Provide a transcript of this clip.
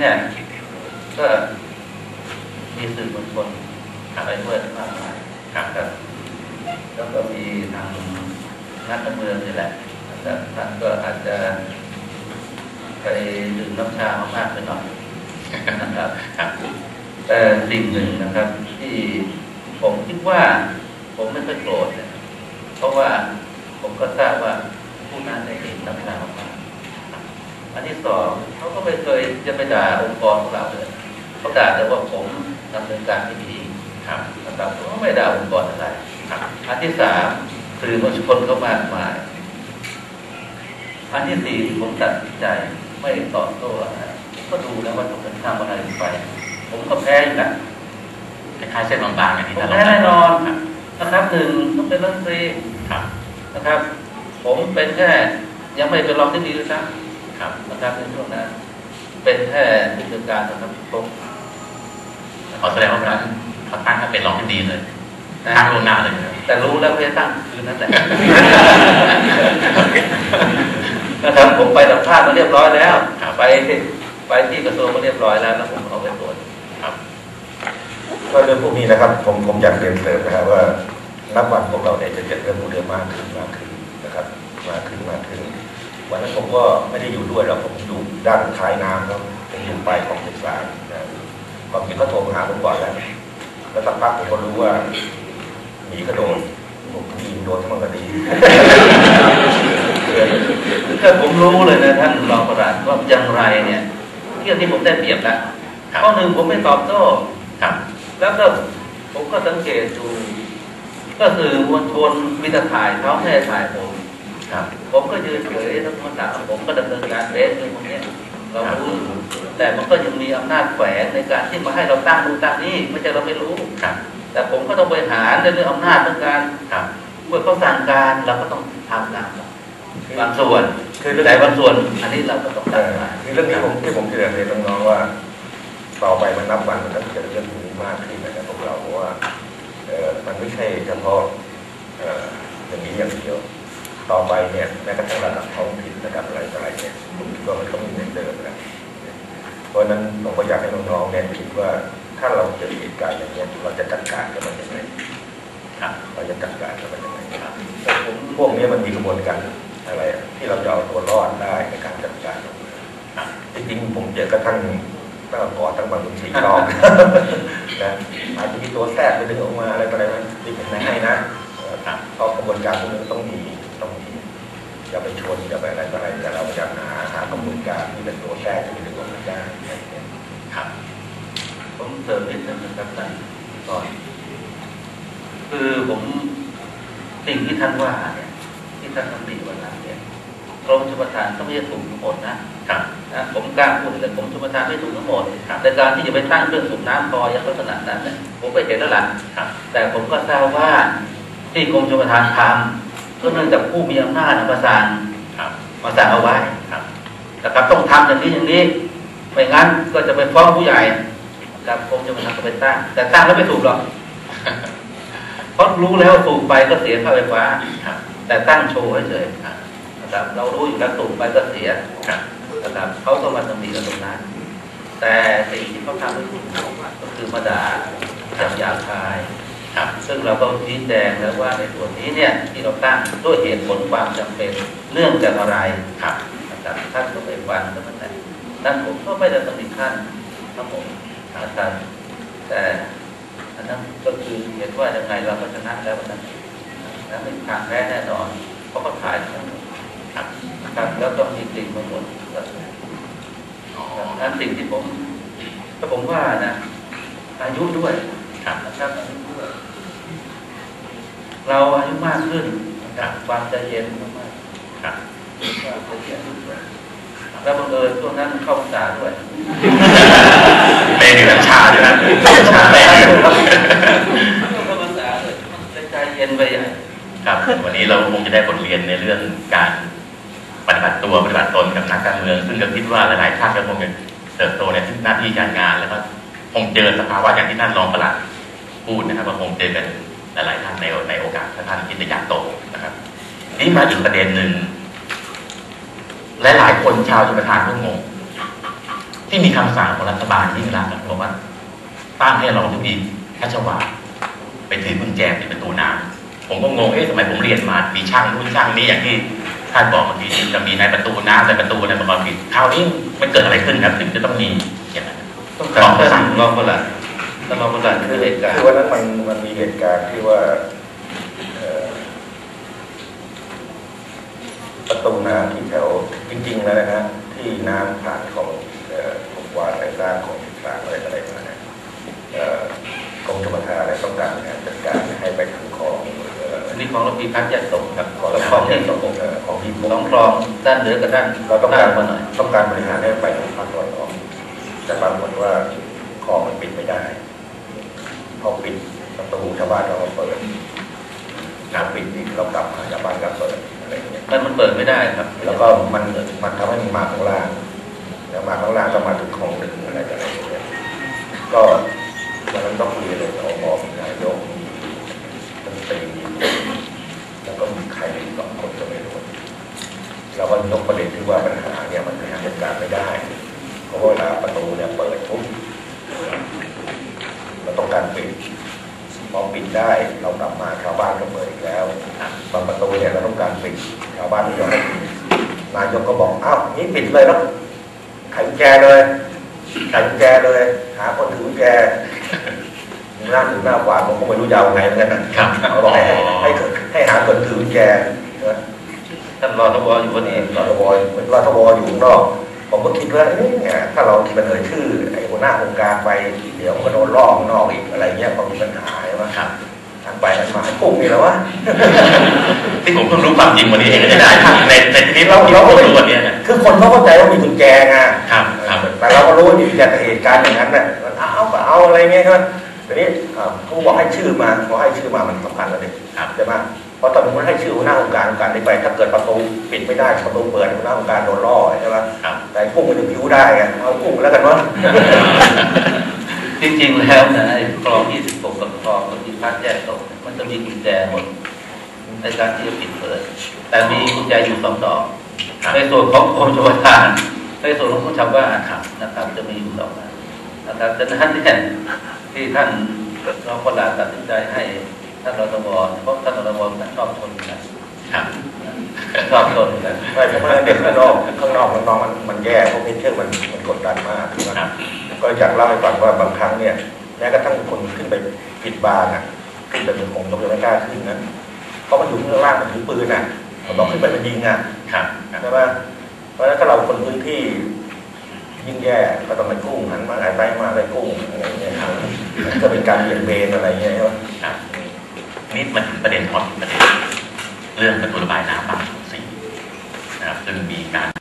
เนี่ยก็มีสื่อมวลชนไปด้วยมากมายครับแล้วก็มีทางนักการเมืองนี่แหละท่านก็อาจจะไปดื่มน้ำชามากไปหน่อยนะครับแต่สิ่งหนึ่งนะครับ ที่ผมคิดว่า ผมไม่ค่อยโกรธเนี่ยเพราะว่าผมก็ทราบว่าผู้นั้นได้ดื่มน้ำชามาก อันที่สองเขาก็ไม่เคยจะไปด่าองค์กรของเราเลยเขาด่าแต่ว่าผมดำเนินการไม่ดีครับนะครับเขาไม่ด่าองค์กรอะไรครับอันที่สามสื่อมวลชนเขามากมายอันที่สี่ผมตัดสินใจไม่ตอบโต้อะไรก็ดูแล้วว่าผมจะทำอะไรไป ผมก็แพ้อยู่นะคล้ายๆเส้นบางๆอย่างนี้ผมแพ้แน่นอนนะครับหนึ่งต้องเป็นรัฐมนตรีนะครับ ผมเป็นแค่ยังไม่เป็นรองที่ดีด้วยซ้ำ ครับนะครับในช่วงนั้น เป็นแค่ผู้จัดการนะครับผมขอแสดงว่านั้นเขาตั้งให้เป็นรองที่ดีเลยตั้งลงหน้าเลย แต่รู้แล้วไม่ตั้งคืนนั้นแหละนะครับผมไปสัมภาษณ์มาเรียบร้อยแล้วไปไปที่กระทรวงมาเรียบร้อยแล้วแล้วผมเอาไปตรวจครับก็เรื่องพวกนี้นะครับ ผมผมอยากเรียนเสริมนะครับว่านับวันพวกเราเนี่ยจะเจอเรื่องพวกนี้มากขึ้นมากขึ้นนะครับ มากขึ้นมากขึ้น วันนั้นผมก็ไม่ได้อยู่ด้วยหรอกผมอยู่ด้านท้ายน้ำครับผมอยู่ปลายของศึกษานะความจริงก็โทรมาหาผมก่อนแล้วแล้วสักพักผมก็รู้ว่าหนีกระโดดผมยิงโดนทั้งมันก็ดีถ้าผมรู้เลยนะท่านรองประหลัดว่าอย่างไรเนี่ยเที่ยวที่ผมได้เปรียบแล้วข้อหนึ่งผมไม่ตอบโต้ครับแล้วก็ผมก็สังเกตดูก็คือมวลชนมีแต่ถ่ายเขาไม่ได้ถ่ายผมครับ ผมก็ยืนเฉยทั้งหมดนะผมก็ดำเนินการเบสเรื่องพวกนี้เรารู้แต่มันก็ยังมีอำนาจแฝงในการที่มาให้เราตั้งดูตั้งนี่ไม่ใช่เราไม่รู้ครับ แต่ผมก็ต้องบริหารในเรื่องอำนาจเรื่องการครับเมื่อเขาสั่งการเราก็ต้องทำตามบางส่วนคือแต่บางส่วนอันนี้เราก็ต้องตั้งมาคือเรื่องที่ผมที่ผมจะเรียนน้องๆว่า ต่อไปมันนับวันมันต้องเกิดเรื่องนี้มากขึ้นนะครับพวกเราเพราะว่าเออมันไม่ใช่เฉพาะเอออย่างนี้อย่างเดียว ต่อไปเนี่ยแม้กระทั่งระดับท้องถิ่นระดับอะไรอะไรเนี่ยผมคิดว่ามันก็ไม่เหมือนเดิมแล้วเพราะนั้นผมก็อยากให้น้องๆเนี่ยคิดว่าถ้าเราเจอเหตุการณ์อย่างนี้เราจะจัดการกับมันยังไงเราจะจัดการกับมันยังไงพวกนี้มันมีกระบวนการอะไรที่เราจะเอาตัวรอดได้ในการจัดการจริงๆผมเจอกระทั่งตั้งก่อนตั้งบางคนสี่รอบนะอาจจะมีตัวแทรกไปดึงออกมาอะไรอะไรนั้นที่ผมไม่ให้นะเพราะกระบวนการพวกนี้ต้องมีต้องมี จะไปชนจะไปอะไรอะไรแต่เราจะหาหากระบวนการที่เป็นตัวแทรกที่ดึงออกมาได้ครับผมเสริมนิดนึงนะครับท่านก่อนคือผมสิ่งที่ท่านว่าเนี่ยที่ท่านทำดีวันนั้นเนี่ยกรมชลประทานก็ไม่ใช่ถูกทั้งหมดนะครับนะผมกล้าพูดเลยกรมชลประทานไม่ถูกทั้งหมดแต่การที่จะไปตั้งเครื่องสูบน้ำพอยังลักษณะนั้นเนี่ยผมไปเห็นแล้วล่ะแต่ผมก็ทราบว่าที่กรมชลประทานทำ ก็เนื่องจากผู้มีอำนาจมาสั่งมาสั่งเอาไว้แต่ครับต้องทำอย่างนี้อย่างนี้ไม่งั้นก็จะไปฟ้องผู้ใหญ่กับกรมชลประทานก็ไปตั้งแต่ตั้งแล้วไม่ถูกหรอกเพราะรู้แล้วสูบไปก็เสียค่าไฟฟ้าแต่ตั้งโชว์เฉยนะครับ เรารู้อยู่แล้วสูบไปก็เสียนะครับเขาก็มาตำหนิกันตรงนั้น แต่สิ่งที่เขาทำให้คุณก็คือมาด่าจับยาคาย ครับซึ่งเราก็ชี้แจงแล้วว่าในส่วนนี้เนี่ยที่เราตั้งด้วยเหตุผลความจำเป็นเรื่องจากอะไรครับนะครับท่านก็ไปฟังกันนั่นแหละนั่นผมก็ไม่ได้ตำหนิท่านทั้งหมดนะครับแต่อันนั้นก็คือเห็นว่ายังไงเราก็ชนะแล้วนั้นแล้วไม่ทางแพ้แน่นอนเพราะเขาขายทั้งหมดครับแล้วก็มีสิ่งมาหมดนั้นสิ่งที่ผมก็ผมว่านะอายุด้วยครับนะครับ เราอายุมากขึ้นนะครับความใจเย็นมากครับความใจเย็นแล้วบังเอิญช่วงนั้นเข้าพรรษาด้วยเป็นน้ำชาด้วยนะน้ำชาแรงเข้าพรรษาเลยใจเย็นไปใหญ่ครับวันนี้เราคงจะได้บทเรียนในเรื่องการปฏิบัติตัวปฏิบัติตนกับนักการเมือง ซึ่งก็คิดว่าหลายๆท่านก็คงจะเติบโตในหน้าที่การงานแล้วก็คงเจอสภาวะอย่างที่ท่านรองประหลัดพูดนะครับว่าคงเจอกัน หลาย ๆ ท่านในในโอกาสถ้าท่านคิดจะอยากโตนะครับ นี่มาอีกประเด็นหนึ่งหลายๆคนชาวชุมทานก็งงที่มีคำสั่งของรัฐบาลที่รักษณ์บอกว่าตั้งให้รองที่ดีชัชวาลไปถือกุญแจปิดประตูน้ำผมก็งงเอ๊ะทำไมผมเรียนมามีช่างนู่นช่างนี่อย่างที่ท่านบอกเมื่อกี้จะมีในประตูน้ำในประตูอะไรประกอบผิดคราวนี้มันเกิดอะไรขึ้นครับถึงจะต้องมีอย่างนั้นต้องการท่านรองประหลั ดท่านรองประหลัดคือเหตุการณ์คือวันนั้นมันมันมีเหตุการณ์ที่ว่าเอ่อประตูน้ำที่แถวจริงๆแล้วนะฮะที่น้ำผ่านของเอ่อของวานอะไรสร้างของสร้างอะไรอะไรมาเนี่ยเอ่อกรมชลประทานอะไรต้องการงานจัดการให้ไปถึงของเอ่ออันนี้ของเรามีพัฒน์แยกส่งครับของกับคลองที่สองเอ่อของที่สองคลองด้านเหนือกับด้านเราต้องการมาหน่อยต้องการบริหารให้ไปทางภาคตะวันออกแต่ปรากฏว่าคลองมันปิดไม่ได้ พอปิดประตูชาวบ้านเราก็เปิดการปิดอีกเรากลับมาชาวบ้านก็เปิดอะไรอย่างเงี้ยมันมันเปิดไม่ได้ครับ แล้วก็มันมันทำให้มันมาข้างล่างแล้วมาข้างล่างก็มาถึงคลองหนึ่งอะไรต่ออะไรอย่างเงี้ยก็วันนั้นต้องคุยเลยเอาบอกนายกมีมันตรีมีแล้วก็มีใครอีกสองคนก็ไม่รู้เราก็ยกประเด็นที่ว่าปัญหาเนี่ยมันบริหารจัดการไม่ได้เพราะว่าเวลาประตูเนี่ยเปิดปุ๊บ เราต้องการปิดพอปิดได้เรากลับมาชาวบ้านก็เปิดอีกแล้วบางประตูเนี่ยเราต้องการปิดชาวบ้านไม่ยอมให้ปิดนายกก็บอกอ้าวนี่ปิดเลยแล้วไขกุญแจเลยไขกุญแจเลย หาคนถือกุญแจหน้าถือหน้าขวาผมก็ไม่รู้จะเอาไงเหมือนกันนะครับเขาบอกให้ให้ให้หาคนถือกุญแจนะท่านรองทบอยู่พอดีรทบรทบอยู่ข้างนอก ผมก็คิดว่าเอ๊ะเนี่ยถ้าเราเสนอชื่อไอ้หัวหน้าโครงการไปเดี๋ยวมันก็โดนล่อข้างนอกอีกอะไรเงี้ยพอมีปัญหาใช่ไหมครับทางไปทางมาไอ้กุ้งนี่แหละวะที่ผมเพิ่งรู้ความจริงวันนี้เองก็จะได้ครับในในที่นี้เราที่ผมรู้วันเนี้ยนะคือคนเขาเข้าใจว่ามีกุญแจไงครับครับแต่เราก็รู้ว่ามีกุญแจแต่เหตุการณ์อย่างนั้นน่ะมันเอาก็เอาอะไรเงี้ยใช่ไหมทีนี้อ่าเขาบอกให้ชื่อมาพอให้ชื่อมามันสำคัญแล้วดิครับใช่ไหมเพราะตอนนี้มันให้ชื่อหัวหน้าโครงการโครงการนี้ไป ถ้าเกิดประตูปิดไม่ได้ประตูเปิดหัวหน้าโครงการโดนล่อใช่ไหมครับ แต่กุ้งมันจะผิวได้ไงเอากุ้งแล้วกันวะจริงๆแล้วนะไอ้คลอง26กับคลองกับที่พัฒน์แยกส่งเนี่ยมันจะมีกุญแจหมดในการที่จะปิดเปิด แต่มีกุญแจอยู่สองดอกครับในส่วนของกรมชลประทานในส่วนของผู้ชาวบ้านนะครับ จะมีอยู่สองอันนะครับดังนั้นเนี่ยที่ท่านรองประหลัดตัดสินใจให้ท่านรทบเพราะท่านรทบท่านชอบชนกันครับ ชอบชนกันไม่ผมว่าเด็กข้างนอกข้างนอกข้างนอกมันมันแย่เพราะเพชเชอร์มันมันกดดันมากครันะบก็อยากเล่าให้ฟังว่าบางครั้งเนี่ยแม้กระทั่งคนขึ้นไปปิดบานอะขึ้นไปเป็นผมต้องไม่กล้าขึ้นนะเพราะมันอยู่ข้างล่างมันถือปืนอะมันต้องขึ้นไปมันยิงอะครับครับใช่ไหมเพราะฉะนั้นถ้าเราคนพื้นที่ยิ่งแย่ก็ต้องไปกุ้งหันมาหายไปมาไปกุ้งอะไรอย่างเงี้ยครับจะเป็นการเปลี่ยนเบนอะไรอย่างเงี้ยใช่ไหมครับนี่มันถึงประเด็นพอดประเด็น เรื่องประตูระบายน้ำบางสี่นะครับซึ่งมีการ